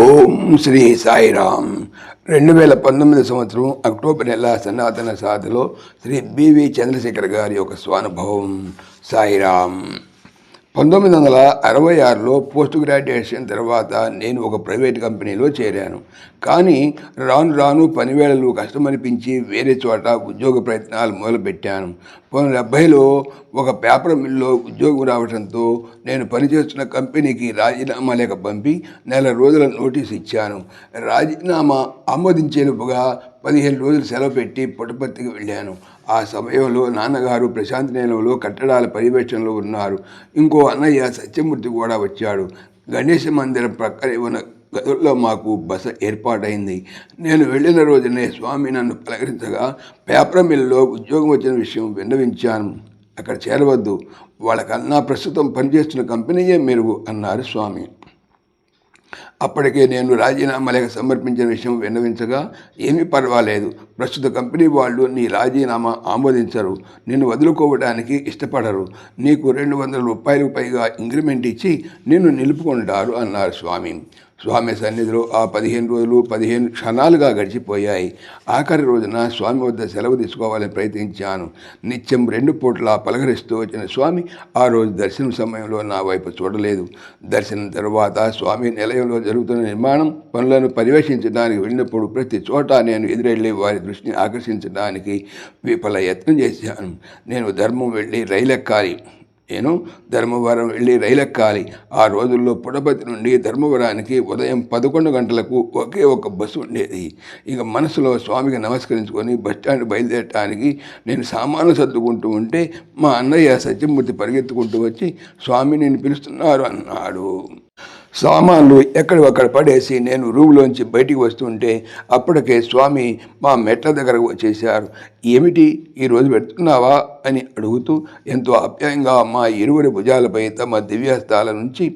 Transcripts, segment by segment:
ఓం శ్రీ సాయిరామ్. రెండు వేల పంతొమ్మిది సంవత్సరం అక్టోబర్ నెల సనాతన సాధలో శ్రీ బివి చంద్రశేఖర్ గారి యొక్క స్వానుభవం. సాయిరామ్. పంతొమ్మిది వందల అరవై ఆరులో పోస్ట్ గ్రాడ్యుయేషన్ తర్వాత నేను ఒక ప్రైవేట్ కంపెనీలో చేరాను. కానీ రాను రాను పనివేళలు కష్టమనిపించి వేరే చోట ఉద్యోగ ప్రయత్నాలు మొదలుపెట్టాను. పంతొమ్మిది డెబ్భైలో ఒక పేపర్ మిల్లో ఉద్యోగం రావడంతో నేను పనిచేస్తున్న కంపెనీకి రాజీనామా లేఖ పంపి నెల రోజుల నోటీస్ ఇచ్చాను. రాజీనామా ఆమోదించేలోపుగా పదిహేను రోజులు సెలవు పెట్టి పుట్టపర్తికి వెళ్ళాను. ఆ సమయంలో నాన్నగారు ప్రశాంతి నిలయంలో కట్టడాల పర్యవేక్షణలో ఉన్నారు. ఇంకో అన్నయ్య సత్యమూర్తి కూడా వచ్చాడు. గణేష మందిరం ప్రక్కనే ఉన్న గదుల్లో మాకు బస ఏర్పాటైంది. నేను వెళ్ళిన రోజునే స్వామి నన్ను పలకరించగా పేపర్ మిల్లులో ఉద్యోగం వచ్చిన విషయం విన్నవించాను. అక్కడ చేరవద్దు. వాళ్ళకన్నా ప్రస్తుతం పనిచేస్తున్న కంపెనీయే మెరుగు అన్నారు స్వామి. అప్పటికే నేను రాజీనామా లేఖ సమర్పించిన విషయం విన్నవించగా ఏమీ పర్వాలేదు. ప్రస్తుత కంపెనీ వాళ్ళు నీ రాజీనామా ఆమోదించరు. నిన్ను వదులుకోవడానికి ఇష్టపడరు. నీకు రెండు వందల రూపాయలకు పైగా ఇంక్రిమెంట్ ఇచ్చి నిన్ను నిలుపుకుంటారు అన్నారు స్వామి. స్వామి సన్నిధిలో ఆ పదిహేను రోజులు పదిహేను క్షణాలుగా గడిచిపోయాయి. ఆఖరి రోజున స్వామి వద్ద సెలవు తీసుకోవాలని ప్రయత్నించాను. నిత్యం రెండు పూట్ల పలకరిస్తూ వచ్చిన స్వామి ఆ రోజు దర్శనం సమయంలో నా వైపు చూడలేదు. దర్శనం తర్వాత స్వామి నిలయంలో జరుగుతున్న నిర్మాణం పనులను పర్యవేక్షించడానికి వెళ్ళినప్పుడు ప్రతి చోట నేను ఎదురెళ్ళి వారి దృష్టిని ఆకర్షించడానికి విఫల యత్నం చేశాను. నేను ధర్మం వెళ్ళి రైలు ఎక్కాలి నేను ధర్మవరం వెళ్ళి రైలు ఎక్కాలి ఆ రోజుల్లో పుడపతి నుండి ధర్మవరానికి ఉదయం పదకొండు గంటలకు ఒకే ఒక బస్సు ఉండేది. ఇక మనసులో స్వామికి నమస్కరించుకొని బస్టాండ్ బయలుదేరటానికి నేను సామాను సర్దుకుంటూ ఉంటే మా అన్నయ్య సత్యమూర్తి పరిగెత్తుకుంటూ వచ్చి స్వామి నేను పిలుస్తున్నారు అన్నాడు. సామాన్లు ఎక్కడివక్కడ పడేసి నేను రూమ్లోంచి బయటికి వస్తుంటే అప్పటికే స్వామి మా మెట్ల దగ్గరకు వచ్చేశారు. ఏమిటి? ఈరోజు పెడుతున్నావా అని అడుగుతూ ఎంతో ఆప్యాయంగా మా ఇరువురి భుజాలపై తమ దివ్యస్థాల నుంచి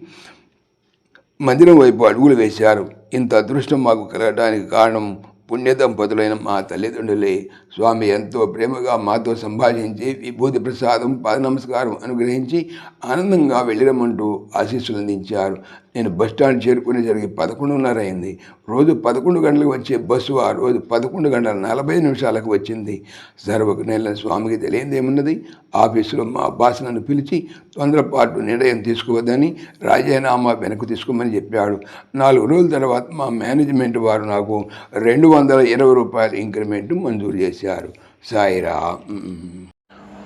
మందిరం వైపు అడుగులు వేశారు. ఇంత అదృష్టం మాకు కలగడానికి కారణం పుణ్య దంపతులైన మా తల్లిదండ్రులే. స్వామి ఎంతో ప్రేమగా మాతో సంభాషించి విభూతి ప్రసాదం పాద నమస్కారం అనుగ్రహించి ఆనందంగా వెళ్ళిరమ్మంటూ ఆశీస్సులు అందించారు నేను బస్టాండ్ చేరుకునేసరికి పదకొండున్నర అయింది. రోజు పదకొండు గంటలకు వచ్చే బస్సు ఆ రోజు పదకొండు గంటల నలభై నిమిషాలకు వచ్చింది. సర్వకు నెల స్వామికి తెలియదేమున్నది ఆఫీసులో మా బాస్ నన్ను పిలిచి తొందరపాటు నిర్ణయం తీసుకోవద్దని రాజీనామా వెనక్కు తీసుకోమని చెప్పాడు. నాలుగు రోజుల తర్వాత మా మేనేజ్మెంట్ వారు నాకు రెండు వందల ఇరవై రూపాయల ఇంక్రిమెంట్ మంజూరు చేశారు. సాయిరామ్.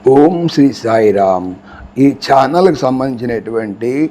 ఓం శ్రీ సాయిరామ్. ఈ ఛానల్కి సంబంధించినటువంటి